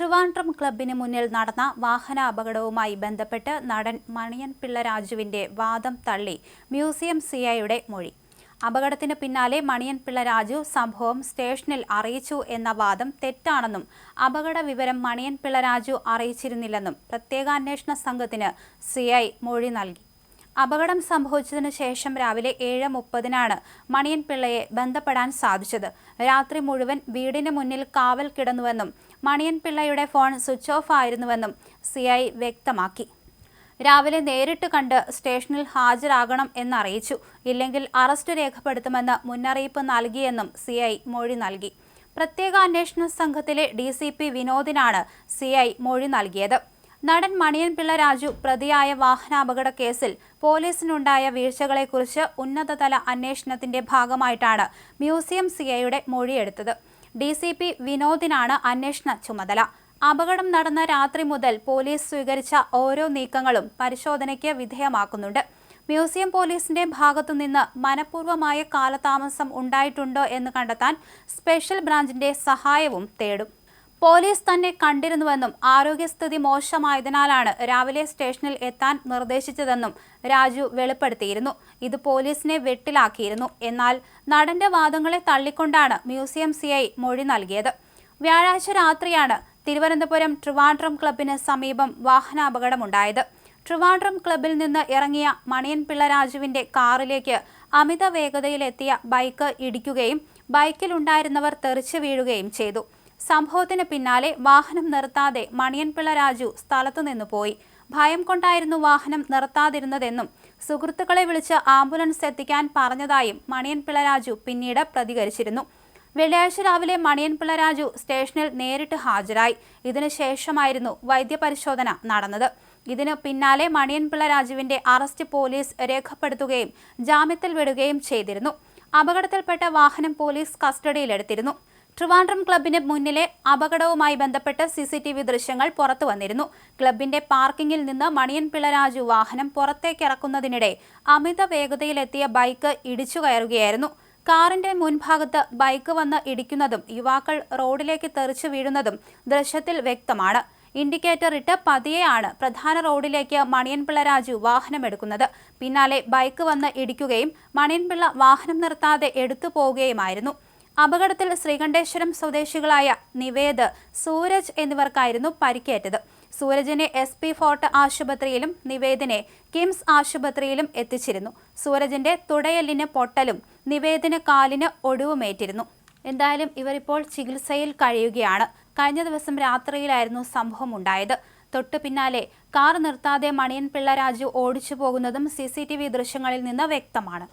ട്രിവാൻഡ്രം ക്ലബിന് മുന്നിൽ നടന്ന വാഹന അപകടവുമായി ബന്ധപ്പെട്ട് നടൻ മണിയൻ പിള്ള രാജുവിന്റെ വാദം തള്ളി മ്യൂസിയം സിഐയുടെ മൊഴി. അപകടത്തിന് പിന്നാലെ മണിയൻ പിള്ള രാജു സംഭവം സ്റ്റേഷനിൽ അറിയിച്ചു എന്ന വാദം തെറ്റാണെന്നും അപകട വിവരം മണിയൻ പിള്ള രാജു അറിയിച്ചിരുന്നില്ലെന്നും പ്രത്യേകാന്വേഷണ സംഘത്തിന് സിഐ മൊഴി നൽകി. അപകടം സംഭവിച്ചതിനു ശേഷം രാവിലെ ഏഴ് മുപ്പതിനാണ് മണിയൻ പിള്ളയെ ബന്ധപ്പെടാൻ സാധിച്ചത്. രാത്രി മുഴുവൻ വീടിന് മുന്നിൽ കാവൽ കിടന്നുവെന്നും മണിയൻ പിള്ളയുടെ ഫോൺ സ്വിച്ച് ഓഫ് ആയിരുന്നുവെന്നും സിഐ വ്യക്തമാക്കി. രാവിലെ നേരിട്ട് കണ്ട് സ്റ്റേഷനിൽ ഹാജരാകണം എന്നറിയിച്ചു. ഇല്ലെങ്കിൽ അറസ്റ്റ് രേഖപ്പെടുത്തുമെന്ന് മുന്നറിയിപ്പ് നൽകിയെന്നും സിഐ മൊഴി നൽകി. പ്രത്യേക അന്വേഷണ സംഘത്തിലെ ഡി സി പി വിനോദിനാണ് സിഐ മൊഴി നൽകിയത്. നടൻ മണിയൻ പിള്ള രാജു പ്രതിയായ വാഹനാപകട കേസിൽ പോലീസിനുണ്ടായ വീഴ്ചകളെക്കുറിച്ച് ഉന്നതതല അന്വേഷണത്തിന്റെ ഭാഗമായിട്ടാണ് മ്യൂസിയം സിഐയുടെ മൊഴിയെടുത്തത്. ഡി സി പി വിനോദിനാണ് അന്വേഷണ ചുമതല. അപകടം നടന്ന രാത്രി മുതൽ പോലീസ് സ്വീകരിച്ച ഓരോ നീക്കങ്ങളും പരിശോധനയ്ക്ക് വിധേയമാക്കുന്നുണ്ട്. മ്യൂസിയം പോലീസിന്റെ ഭാഗത്തുനിന്ന് മനഃപൂർവമായ കാലതാമസം ഉണ്ടായിട്ടുണ്ടോ എന്ന് കണ്ടെത്താൻ സ്പെഷ്യൽ ബ്രാഞ്ചിന്റെ സഹായവും തേടും. പോലീസ് തന്നെ കണ്ടിരുന്നുവെന്നും ആരോഗ്യസ്ഥിതി മോശമായതിനാലാണ് രാവിലെ സ്റ്റേഷനിൽ എത്താൻ നിർദ്ദേശിച്ചതെന്നും രാജു വെളിപ്പെടുത്തിയിരുന്നു. ഇത് പോലീസിനെ വെട്ടിലാക്കിയിരുന്നു. എന്നാൽ നടന്റെ വാദങ്ങളെ തള്ളിക്കൊണ്ടാണ് മ്യൂസിയം സിഐ മൊഴി നൽകിയത്. വ്യാഴാഴ്ച രാത്രിയാണ് തിരുവനന്തപുരം ട്രിവാൻഡ്രം ക്ലബിന് സമീപം വാഹനാപകടമുണ്ടായത്. ട്രിവാൻഡ്രം ക്ലബിൽ നിന്ന് ഇറങ്ങിയ മണിയൻ പിള്ള രാജുവിന്റെ കാറിലേക്ക് അമിത വേഗതയിലെത്തിയ ബൈക്ക് ഇടിക്കുകയും ബൈക്കിലുണ്ടായിരുന്നവർ തെറിച്ചു വീഴുകയും ചെയ്തു. സംഭവത്തിന് പിന്നാലെ വാഹനം നിർത്താതെ മണിയൻപിള്ള രാജു സ്ഥലത്തുനിന്ന് പോയി. ഭയം കൊണ്ടായിരുന്നു വാഹനം നിർത്താതിരുന്നതെന്നും സുഹൃത്തുക്കളെ വിളിച്ച് ആംബുലൻസ് എത്തിക്കാൻ പറഞ്ഞതായും മണിയൻപിള്ള രാജു പിന്നീട് പ്രതികരിച്ചിരുന്നു. വെള്ളിയാഴ്ച രാവിലെ മണിയൻപിള്ള രാജു സ്റ്റേഷനിൽ നേരിട്ട് ഹാജരായി. ഇതിനുശേഷമായിരുന്നു വൈദ്യപരിശോധന നടന്നത്. ഇതിനു പിന്നാലെ മണിയൻപിള്ള രാജുവിന്റെ അറസ്റ്റ് പോലീസ് രേഖപ്പെടുത്തുകയും ജാമ്യത്തിൽ വിടുകയും ചെയ്തിരുന്നു. അപകടത്തിൽപ്പെട്ട വാഹനം പോലീസ് കസ്റ്റഡിയിലെടുത്തിരുന്നു. ട്രിവാൻഡ്രം ക്ലബിന് മുന്നിലെ അപകടവുമായി ബന്ധപ്പെട്ട് സി സി ടി വി ദൃശ്യങ്ങൾ പുറത്തു വന്നിരുന്നു. ക്ലബിന്റെ പാർക്കിംഗിൽ നിന്ന് മണിയൻ പിള്ളരാജു വാഹനം പുറത്തേക്കിറക്കുന്നതിനിടെ അമിത വേഗതയിലെത്തിയ ബൈക്ക് ഇടിച്ചു കയറുകയായിരുന്നു. കാറിന്റെ മുൻഭാഗത്ത് ബൈക്ക് വന്ന് ഇടിക്കുന്നതും യുവാക്കൾ റോഡിലേക്ക് തെറിച്ചു വീഴുന്നതും ദൃശ്യത്തിൽ വ്യക്തമാണ്. ഇൻഡിക്കേറ്റർ ഇട്ട് പതിയെയാണ് പ്രധാന റോഡിലേക്ക് മണിയൻപിള്ള രാജു വാഹനമെടുക്കുന്നത്. പിന്നാലെ ബൈക്ക് വന്ന് ഇടിക്കുകയും മണിയൻപിള്ള വാഹനം നിർത്താതെ എടുത്തു പോവുകയുമായിരുന്നു. അപകടത്തിൽ ശ്രീകണ്ഠേശ്വരം സ്വദേശികളായ നിവേദ് സൂരജ് എന്നിവർക്കായിരുന്നു പരിക്കേറ്റത്. സൂരജിനെ എസ് പി ഫോർട്ട് ആശുപത്രിയിലും നിവേദിനെ കിംസ് ആശുപത്രിയിലും എത്തിച്ചിരുന്നു. സൂരജിന്റെ തുടയലിന് പൊട്ടലും നിവേദിന് കാലിന് ഒടിവുമേറ്റിരുന്നു. എന്തായാലും ഇവരിപ്പോൾ ചികിത്സയിൽ കഴിയുകയാണ്. കഴിഞ്ഞ ദിവസം രാത്രിയിലായിരുന്നു സംഭവം ഉണ്ടായത് തൊട്ടു പിന്നാലെ കാർ നിർത്താതെ മണിയൻ പിള്ള രാജു ഓടിച്ചു പോകുന്നതും സി ദൃശ്യങ്ങളിൽ നിന്ന് വ്യക്തമാണ്.